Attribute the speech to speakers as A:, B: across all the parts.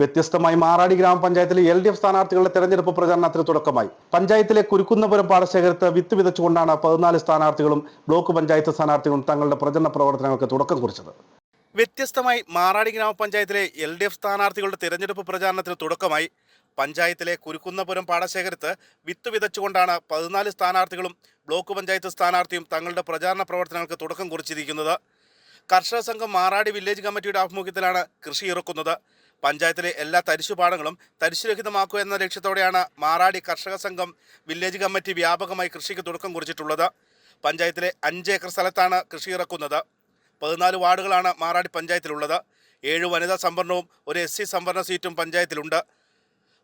A: വ്യത്യസ്തമായി മാറാടി ഗ്രാമപഞ്ചായത്തിലെ L D F സ്ഥാനാർത്ഥികളുടെ തെരഞ്ഞെടുപ്പ് പ്രചാരണത്തിന് തുടക്കമായി. പഞ്ചായത്തിലെ കുരുക്കുന്നപുരം പാടശേഖരത്ത് വിത്ത് വിതച്ചുകൊണ്ടാണ് പതിനാല് സ്ഥാനാർത്ഥികളും ബ്ലോക്ക് പഞ്ചായത്ത് സ്ഥാനാർത്ഥികളും തങ്ങളുടെ പ്രചരണ പ്രവർത്തനങ്ങൾക്ക് തുടക്കം കുറിച്ചത്. വ്യത്യസ്തമായി മാറാടി ഗ്രാമപഞ്ചായത്തിലെ എൽ ഡി എഫ് സ്ഥാനാർത്ഥികളുടെ തെരഞ്ഞെടുപ്പ് പ്രചാരണത്തിന് തുടക്കമായി. പഞ്ചായത്തിലെ കുരുക്കുന്നപുരം പാടശേഖരത്ത് വിത്ത് വിതച്ചുകൊണ്ടാണ് പതിനാല് സ്ഥാനാർത്ഥികളും ബ്ലോക്ക് പഞ്ചായത്ത് സ്ഥാനാർത്ഥിയും തങ്ങളുടെ പ്രചാരണ പ്രവർത്തനങ്ങൾക്ക് തുടക്കം കുറിച്ചിരിക്കുന്നത്. കർഷക സംഘം മാറാടി വില്ലേജ് കമ്മിറ്റിയുടെ ആഭിമുഖ്യത്തിലാണ് കൃഷി ഇറക്കുന്നത്. പഞ്ചായത്തിലെ എല്ലാ തരിശുപാടങ്ങളും തരിശുരഹിതമാക്കുക എന്ന ലക്ഷ്യത്തോടെയാണ് മാറാടി കർഷക സംഘം വില്ലേജ് കമ്മിറ്റി വ്യാപകമായി കൃഷിക്ക് തുടക്കം കുറിച്ചിട്ടുള്ളത്. പഞ്ചായത്തിലെ അഞ്ച് ഏക്കർ സ്ഥലത്താണ് കൃഷി ഇറക്കുന്നത്. പതിനാല് വാർഡുകളാണ് മാറാടി പഞ്ചായത്തിലുള്ളത്. ഏഴ് വനിതാ സംവരണവും ഒരു എസ് സി സംവരണ സീറ്റും പഞ്ചായത്തിലുണ്ട്.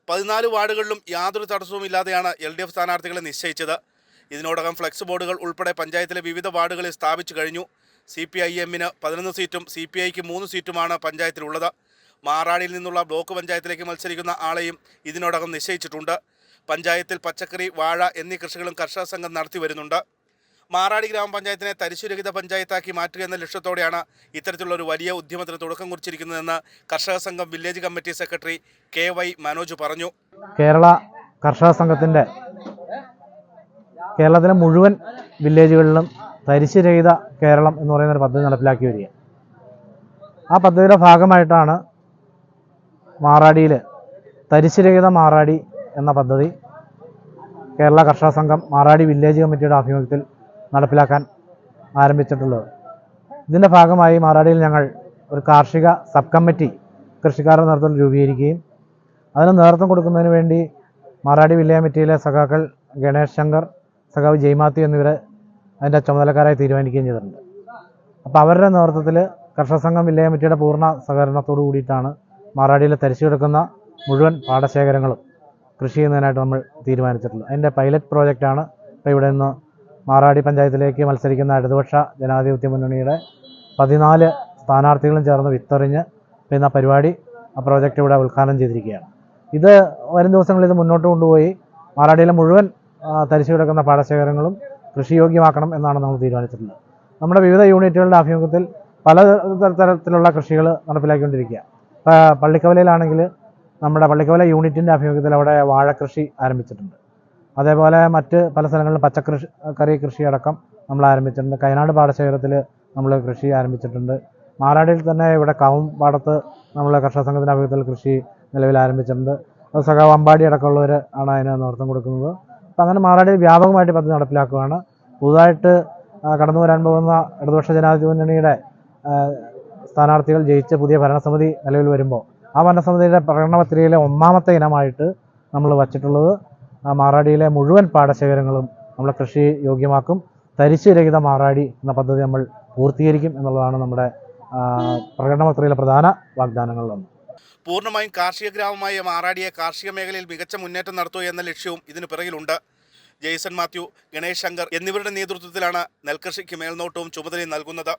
A: പതിനാല് വാർഡുകളിലും യാതൊരു തടസ്സവും ഇല്ലാതെയാണ് എൽ ഡി എഫ് സ്ഥാനാർത്ഥികളെ നിശ്ചയിച്ചത്. ഇതിനോടകം ഫ്ലെക്സ് ബോർഡുകൾ ഉൾപ്പെടെ പഞ്ചായത്തിലെ വിവിധ വാർഡുകളിൽ സ്ഥാപിച്ചു കഴിഞ്ഞു. സി പി ഐ എമ്മിന് പതിനൊന്ന് സീറ്റും സി പി ഐക്ക് മൂന്ന് സീറ്റുമാണ് പഞ്ചായത്തിലുള്ളത്. മാറാടിയിൽ നിന്നുള്ള ബ്ലോക്ക് പഞ്ചായത്തിലേക്ക് മത്സരിക്കുന്ന ആളെയും ഇതിനോടകം നിശ്ചയിച്ചിട്ടുണ്ട്. പഞ്ചായത്തിൽ പച്ചക്കറി വാഴ എന്നീ കൃഷികളും കർഷക സംഘം നടത്തി വരുന്നുണ്ട്. മാറാടി ഗ്രാമപഞ്ചായത്തിനെ തരിശുരഹിത പഞ്ചായത്താക്കി മാറ്റുക എന്ന ലക്ഷ്യത്തോടെയാണ് ഇത്തരത്തിലുള്ള ഒരു വലിയ ഉദ്യമത്തിന് തുടക്കം കുറിച്ചിരിക്കുന്നതെന്ന് കർഷക സംഘം village committee secretary K Y Manoj പറഞ്ഞു.
B: കേരള കർഷക സംഘത്തിന്റെ കേരളത്തിലെ മുഴുവൻ വില്ലേജുകളിലും തരിശുരഹിത കേരളം എന്ന് പറയുന്ന ഒരു പദ്ധതി നടപ്പിലാക്കി വരിക ആ പദ്ധതിയുടെ ഭാഗമായിട്ടാണ് മാറാടിയിൽ തരിശുരഹിത മാറാടി എന്ന പദ്ധതി കേരള കർഷക സംഘം മാറാടി വില്ലേജ് കമ്മിറ്റിയുടെ ആഭിമുഖ്യത്തിൽ നടപ്പിലാക്കാൻ ആരംഭിച്ചിട്ടുള്ളത്. ഇതിന്റെ ഭാഗമായി മാറാടിയിൽ ഞങ്ങൾ ഒരു കാർഷിക സബ് കമ്മിറ്റി കൃഷിക്കാരുടെ നേതൃത്വത്തിൽ രൂപീകരിക്കുകയും അതിന് നേതൃത്വം കൊടുക്കുന്നതിന് വേണ്ടി മാറാടി വില്ലേജ് കമ്മിറ്റിയിലെ സഖാക്കൾ ഗണേഷ് ശങ്കർ സഖാവ് ജയ്മാത്തി എന്നിവരെ അതിന്റെ ചുമതലക്കാരായി തീരുമാനിക്കുകയും ചെയ്തിട്ടുണ്ട്. അപ്പോൾ അവരുടെ നേതൃത്വത്തിൽ കർഷക സംഘം വില്ലേജ് കമ്മിറ്റിയുടെ പൂർണ സഹകരണത്തോടു കൂടിയിട്ടാണ് മാറാടിയിൽ തരിച്ചു കിടക്കുന്ന മുഴുവൻ പാടശേഖരങ്ങളും കൃഷി ചെയ്യുന്നതിനായിട്ട് നമ്മൾ തീരുമാനിച്ചിട്ടുള്ളത് അതിന്റെ പൈലറ്റ് പ്രോജക്റ്റാണ് ഇപ്പോൾ ഇവിടെ നിന്ന് മാറാടി പഞ്ചായത്തിലേക്ക് മത്സരിക്കുന്ന ഇടതുപക്ഷ ജനാധിപത്യ മുന്നണിയുടെ പതിനാല് സ്ഥാനാർത്ഥികളും ചേർന്ന് വിത്തെറിഞ്ഞ് എന്ന പരിപാടി ആ പ്രോജക്റ്റ് ഇവിടെ ഉദ്ഘാടനം ചെയ്തിരിക്കുകയാണ്. ഇത് വരും ദിവസങ്ങളിൽ ഇത് മുന്നോട്ട് കൊണ്ടുപോയി മാറാടിയിലെ മുഴുവൻ തരിച്ചു കിടക്കുന്ന പാടശേഖരങ്ങളും കൃഷിയോഗ്യമാക്കണം എന്നാണ് നമ്മൾ തീരുമാനിച്ചിട്ടുള്ളത്. നമ്മുടെ വിവിധ യൂണിറ്റുകളുടെ ആഭിമുഖ്യത്തിൽ പല തരത്തിലുള്ള കൃഷികൾ നടപ്പിലാക്കിക്കൊണ്ടിരിക്കുക ഇപ്പോൾ പള്ളിക്കവലയിലാണെങ്കിൽ നമ്മുടെ പള്ളിക്കവല യൂണിറ്റിന്റെ ആഭിമുഖ്യത്തിൽ അവിടെ വാഴക്കൃഷി ആരംഭിച്ചിട്ടുണ്ട്. അതേപോലെ മറ്റ് പല സ്ഥലങ്ങളിലും പച്ചക്കൃഷി കറി കൃഷി അടക്കം നമ്മൾ ആരംഭിച്ചിട്ടുണ്ട്. കയനാട് പാടശേഖരത്തിൽ നമ്മൾ കൃഷി ആരംഭിച്ചിട്ടുണ്ട്. മാറാടിയിൽ തന്നെ ഇവിടെ കാവും പാടത്ത് നമ്മൾ കർഷക സംഘത്തിന്റെ ആഭിമുഖ്യത്തിൽ കൃഷി നിലവിൽ ആരംഭിച്ചിട്ടുണ്ട്. അത് സഖാവ് അമ്പാടി അടക്കമുള്ളവർ ആണ് അതിന് നേതൃത്വം കൊടുക്കുന്നത്. അപ്പം അങ്ങനെ മാറാടിയിൽ വ്യാപകമായിട്ട് പദ്ധതി നടപ്പിലാക്കുകയാണ്. പുതുതായിട്ട് കടന്നു വരാൻ പോകുന്ന ഇടതുപക്ഷ ജനാധിപത്യ മുന്നണിയുടെ ആ, സ്ഥാനാർത്ഥികൾ ജയിച്ച പുതിയ ഭരണസമിതി നിലവിൽ വരുമ്പോൾ ആ ഭരണസമിതിയുടെ പ്രകടനപത്രികയിലെ ഒന്നാമത്തെ ഇനമായിട്ട് നമ്മൾ വച്ചിട്ടുള്ളത് മാറാടിയിലെ മുഴുവൻ പാടശേഖരങ്ങളും നമ്മൾ കൃഷി യോഗ്യമാക്കും തരിശുരഹിത മാറാടി എന്ന പദ്ധതി നമ്മൾ പൂർത്തീകരിക്കും എന്നുള്ളതാണ് നമ്മുടെ പ്രകടനപത്രികയിലെ പ്രകടന പത്രികയിലെ പ്രധാന വാഗ്ദാനങ്ങളിലൊന്ന്
A: പൂർണമായും കാർഷിക ഗ്രാമമായ മാറാടിയെ കാർഷിക മേഖലയിൽ മികച്ച മുന്നേറ്റം നടത്തുക എന്ന ലക്ഷ്യവും ഇതിന് പിറകിലുണ്ട്. ജെയ്സൺ മാത്യു ഗണേശ് ശങ്കർ എന്നിവരുടെ നേതൃത്വത്തിലാണ് നെൽകൃഷിക്ക് മേൽനോട്ടവും ചുമതലയും നൽകുന്നത്.